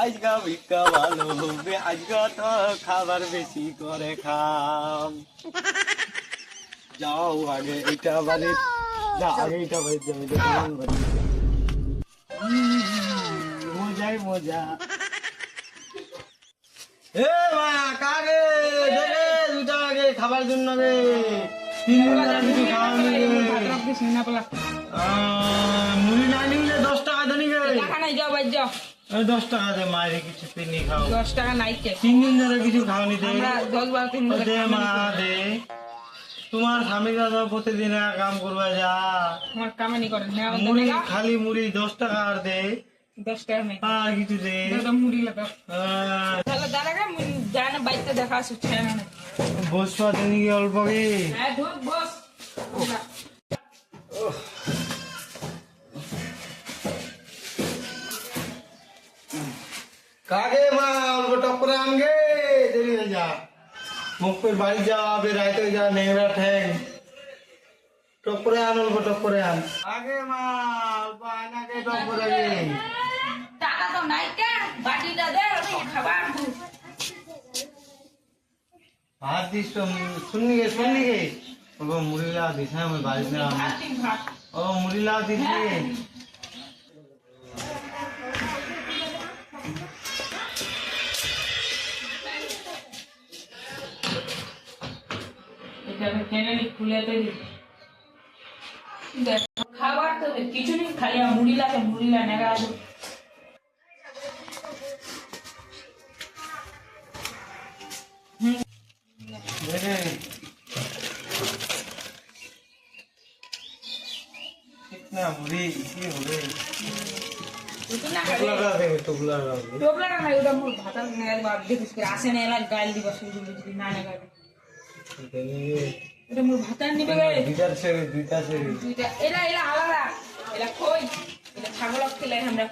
আজকা ভিক্ষা ভালো হবে খাবার বেশি করে খাম যাও আগে এটা বাড়ি যা আগে এটা বাড়ি মজাই মজা এ মা দুটা আগে খাবার জন্য রে। তিন দিন ধরে কিছু খাওয়া নেই রে। মুড়ি না নিলে দশ টাকা দেনি গে টাকা যাও বাজ যাও। এই দশ টাকা দে কিছু পিনি খাও। দশ টাকা নাই কে? তিন দিন ধরে কিছু খাওনি দে। দশ বারো দে মা দে। তোমার স্বামী দাদা প্রতিদিন কাম করবা যা। আমার করে মুড়ি খালি মুড়ি দশ টাকা আর দে। দশ টাকা নেই আর কিছু দে দাদা মুড়ি তাহলে না দেখা আসু না অল্প কি হ্যাঁ ঢোক বস। কাগে মা অল্প টক করে দেরি হয়ে যা। মুখ করে বাড়ি যা আবে রাইতে যা নেংরা ঠ্যাং টক করে আন অল্প টক করে আন। আগে মা অল্প করে গে টাকা তো নাই কে বাটিটা দে আমি খাবার ভাত দিস তো শুননি গে শুননি গে অল্প মুড়ি লাও দিস হ্যাঁ আমি বাড়িতে আম ভাত দিন ভাত ও মুড়ি লাও দিস গে এটা আমি চ্যানেল খুলে তো দিই দেখ খাবার তো কিছু নেই খালি আমার মুড়ি লাগে মুড়ি লাগে নেগা আছে না বুড়ি কি হবে? টোপলাটা দিবা শুরু করবে না না গাল ওটা দুইটা ছেড়ে দুইটা ছেড়ে। দুইটা এরা এরা আলাদা। এরা এটা ছাগল খেলে আমরা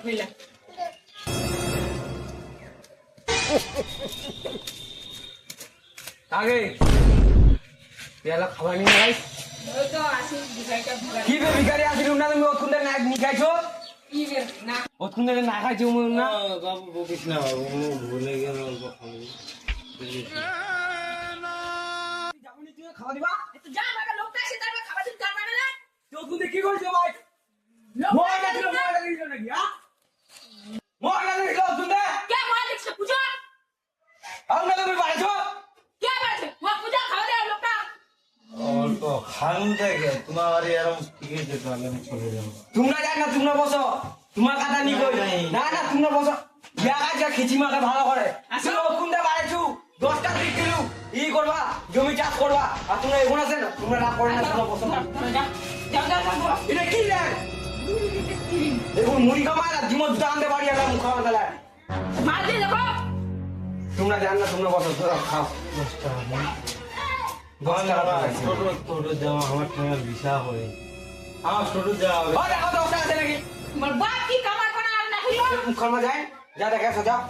আগে পেয়ালা খাবার নিয়ে কি বে ভিখারি আসিল? না তুমি ওতকুন না নি খাইছো? কি বে না। খাইছো মুই না বাবু বকিস না বাবু ভুলে গেল অল্প খাব যাবনি তুই খাওয়া দিবা? তো যা আমাকে লোকটা এসে তারপর খাবার দিন কার মানে না তো ওতকুন কি করছ ভাই মোবাইলটা ছিল মোবাইলটা দিছো নাকি হ্যাঁ মোবাইলটা দিছো ওতকুন দে কে মার দেখছে পূজা আর না তুমি বাড়িছো কে মারছে ও পূজা খাওয়া দেয় লোকটা অল্প খান থেকে তোমার যাই না তোমরা বসো। তোমার কথা নি কই? না না তোমরা বসো। বিয়া যা খিচি মাকে ভালো করে। আসলে ওতকুন দে দশটা দিক কিলো ই করবা জমি চাষ করবা। আর তোমরা এগুলো আছে না তোমরা না করো না তোমরা বসো। না যা যা যা যা বলো। এটা কি রে দেখুন মুড়ি খাওয়া না জিমত দাম দে বাড়ি একটা মুখ খাওয়া তাহলে মার দিয়ে দেখো। তোমরা জান না তোমরা বসো খাও। টাকা টাকা আমার ঠেঙার ভিসা হবে। আমার টোটো যাওয়া টাকা আছে নাকি? বাপ কি কামার করে আর না হইল মুখ খাওয়া যায়। যা দেখে আসো যাও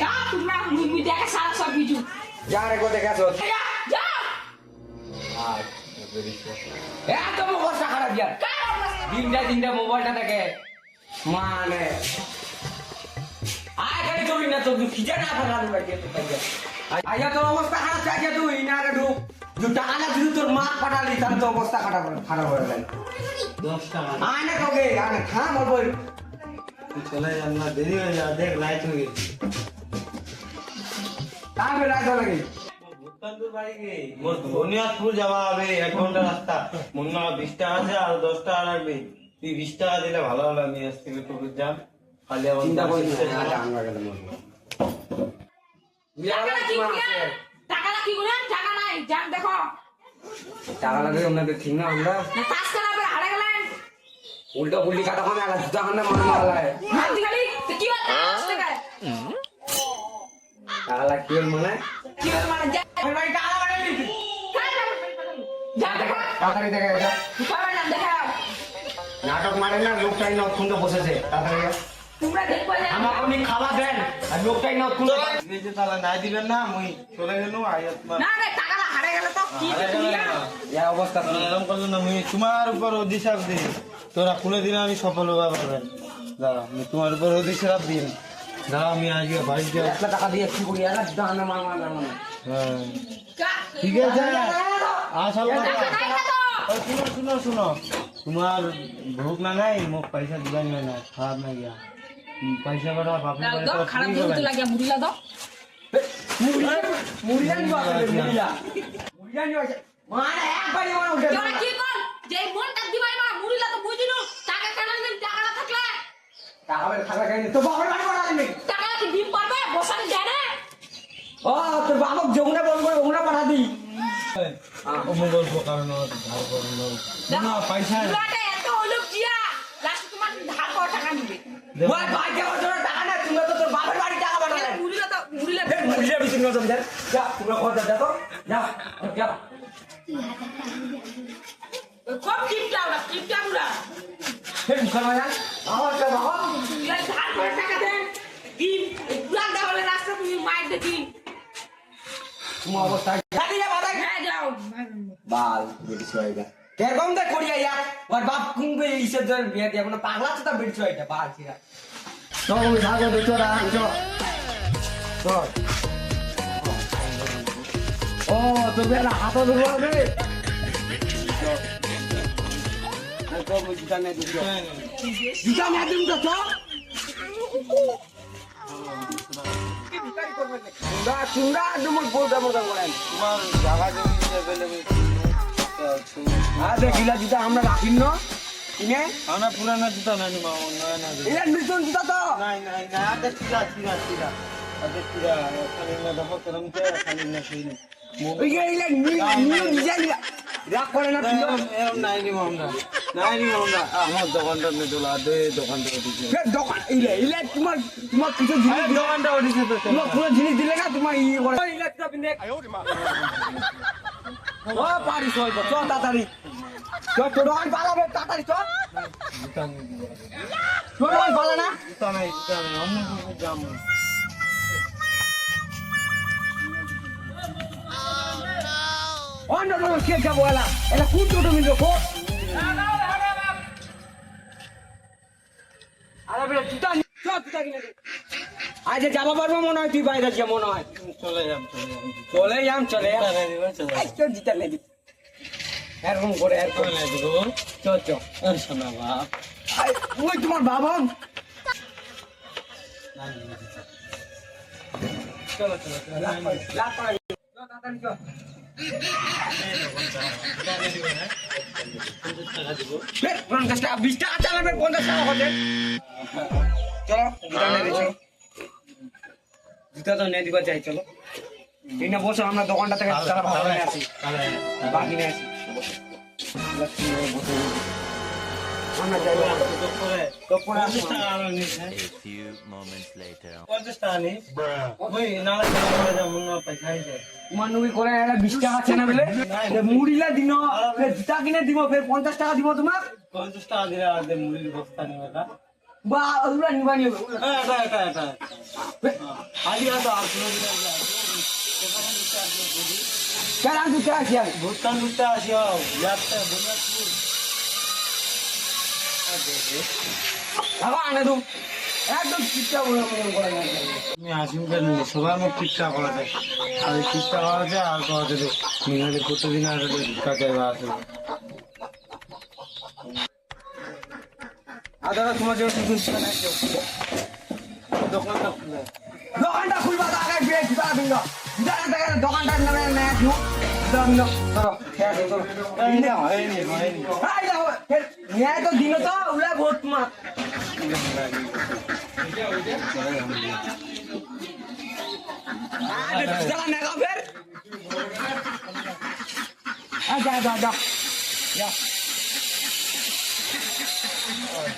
যা তোমরা মুই দেখে সারা সব বিজু যা রে গো দেখে আসো। যা যা। এত অবস্থা খারাপ যার দিনটা দিনটা মোবাইলটা দেখে। মানে আয় গাড়ি চলি না তো খিজে না ফাটা লাগে আইয়া তোর অবস্থা খারাপ চাই তুই। না রে ঢুক। যে টাকা না দিলি তোর মা পাঠালি তাহলে তো অবস্থা খারাপ খারাপ হয়ে গেল দশ টাকা আয় না তোকে আয় না। খা বলব তুই চলে যান না দেরি হয়ে যা দেখ লাইট হয়ে গেছে। তারপরে রাখতে লাগে ভূতকান্তুর মোর ধনিয়াতপুর যাওয়া হবে এক ঘণ্টা রাস্তা। হয় বিশ টাকা আছে আর দশ টাকা লাগবে। তুই বিশ টাকা দিলে ভালো হলো আমি আজ থেকে যাম। খালি আমার কি করে টাকা কি করে টাকা নাই। যাক দেখো। টাকা লাগে আপনাদের ঠিক না আমরা? কাজ করা পরে গেলেন উল্টো পুল্টি কাটা খানে আগে জুতা খানে মারা মারা লাগে মারতে গেলি কি হল টাকা। লাগে কি মানে? কি মানে? যা। ভাই টাকা মানে দিছি কার টাকা। যা দেখো। তাড়াতাড়ি দেখে যা খাবার না দেখা নাটক মানে না লোকটাই না অক্ষুণ্ণ বসেছে। তাড়াতাড়ি উনি দেন আর লোকটাই না তুলে এই তাহলে নাই দিবেন না মুই চলে গেল তোমার না রে টাকাটা হারে গেলে তো কি হারে গেলে তুলিয়া? না। এই অবস্থা তোরা এরকম করল না মুই তোমার উপর অধিশাপ দিই তোরা খুলে দিলে আমি সফল হবা পারবেন দাঁড়া আমি তোমার উপর অধিশাপ দিন দাঁড়া আমি আজকে বাড়ি একটা টাকা দিয়ে কি করি দানা হ্যাঁ ঠিক আছে আসল কথা নাই না শুনো শুনো শুনো তোমার ভোগ না নাই মোক পয়সা দিবাই নাই না খারাপ না গিয়া পয়সা কটা বাপরে দাও, বাড়ি দাও, তো খারাপ ফ্রি দিন হবেন। তো লাগিয়া মুড়িলা দাও মুড়িয়া মুড়িয়া নিবা মুড়িয়া মুড়িয়া নিবা মানে একবারই মানে উঠে তোরা কি কর? যে মনটা দিবাই মা মুড়িলা তো বুঝিনো টাকা কেন দিন টাকাটা থাকলে। টাকা বের খাবার খাইনি তো বাবার বাড়ি করা দিবি। টাকা কি ডিম পারবে? বসানি যায় না ও তোর বাবক যমুনা বল করে ওগুলা পাঠা দি অমুক গল্প কারণ ধার করুন না পয়সা পুরাটা এত হলো কিয়া লাস্ট তোমার ধার করা টাকা ওই ভাই কেমন তোর টাকা না তুমি তো তোর বাবার বাড়ি টাকা পাঠালেন মুড়িলা তো মুড়িলা ফের মুড়িয়া বিক্রি করে দেন যা তোমরা খরচা যা তো যা যা। খুব টিপটা ওরা টিপটা পুরা ফের মুখে মারা আমার তো বাবা। তুই ধার করে টাকা দেন ডিম পুরা দেওয়ালে রাস্তা তুমি মাইর দেখি তোমার অবস্থা যা বাবা হ্যাঁ যাও বাল হইগা কেরকম দে করিয়া ইয়া ওর বাপ কুমবে ইসে ধরে বিয়ে দিয়া কোনো পাগলা তো বেরিস হইটা বাল ছিরা তো ওই ভাগো দে তোরা চল। চল। ও তো বেলা হাত ধরবো রে। তো বুঝতা না দিছো জুতা না দিম তো তো চুঙ্গা তোমার জায়গা জমি আর দেখিলা জুতা আমরা রাখিন না। কিনে? আমরা পুরানা জুতা নাই মা নয় না এটা নতুন জুতা তো। নাই নাই না আদে চিরা চিরা চিরা আদে চিরা খালি না দেখো কেরম কে খালি না সেই ওই যে ইলা নিউ ডিজাইন রাখ করে না তুই এরম নাই নিব আমরা। নাই নিব আমরা। আমার দোকানটা নে তোলা দে দোকানটা ফের দোকান ইলা ইলা তোমার তোমার কিছু জিনিস দিলে দোকানটা উঠিছে তো তোমার পুরো জিনিস দিলে না তোমার ই করে। ইলা তো বিনে ও পারিস হই তো চল তাড়াতাড়ি পালাবে, তাড়াতাড়ি নিয়ে তোর না অন্য অন্য কে যাব এলা এলা কোন ছোট আরে বে জুতা চল জুতা কিনে দে। আজ যাবা পারব মনে হয় তুই বাইরে যা মনে হয়। চলে যাম চলে যাম। চলে যাম চলে জুতা নাই নেই এরকম করে এরকম চলে দিব চল চল। আর শোনা বাপ। ওই তোমার বাবা। চলো চলো চলো নাই নাই লাগ করা। চল তাড়াতাড়ি চল। পঞ্চাশ টাকা বিশ টাকা চালাবে পঞ্চাশ টাকা হচ্ছে চলো জুতা তো নিয়ে দিবা চাই চলো। এই না বসো আমরা দোকানটা থেকে তারা ভালো নিয়ে আসি। বাকি নিয়ে আসি। আমরা যাই তো পরে আসব। A few moments later. তোমার পঞ্চাশ টাকা আছে না বলে? মুড়িলা একদম বলে মনে করে না। সবার মুখ করা যায়। আর করা যায় আর করা যায় মিনালি প্রতিদিন আর ঢুকা যাবে আর দাদা তোমার জন্য শুধু দোকানটা খুলে দোকানটা খুলবা তো আগে বিয়ে জুতা দিন জুতা না থাকে দোকানটা নামে নেয় দিও জুতা দিন ধরো ঠিক আছে চলো হয়নি হয়নি হয়নি আই যাও ফের নিয়ে তো দিন তো উলা বহুত তোমার আরে জুতা না গা ফের আ যা যা যা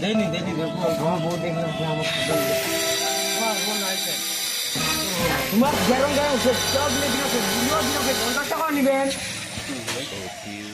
দেয়নি দেয়নি আমার বউ দেখলে আমার তোমার যেরকম যেরকম সব নিয়ে দিন দিন দিন পঞ্চাশ টাকা নেবেন A few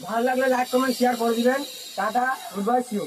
ভালো লাগলে লাইক কমেন্ট শেয়ার করে দিবেন। Tata good bye see you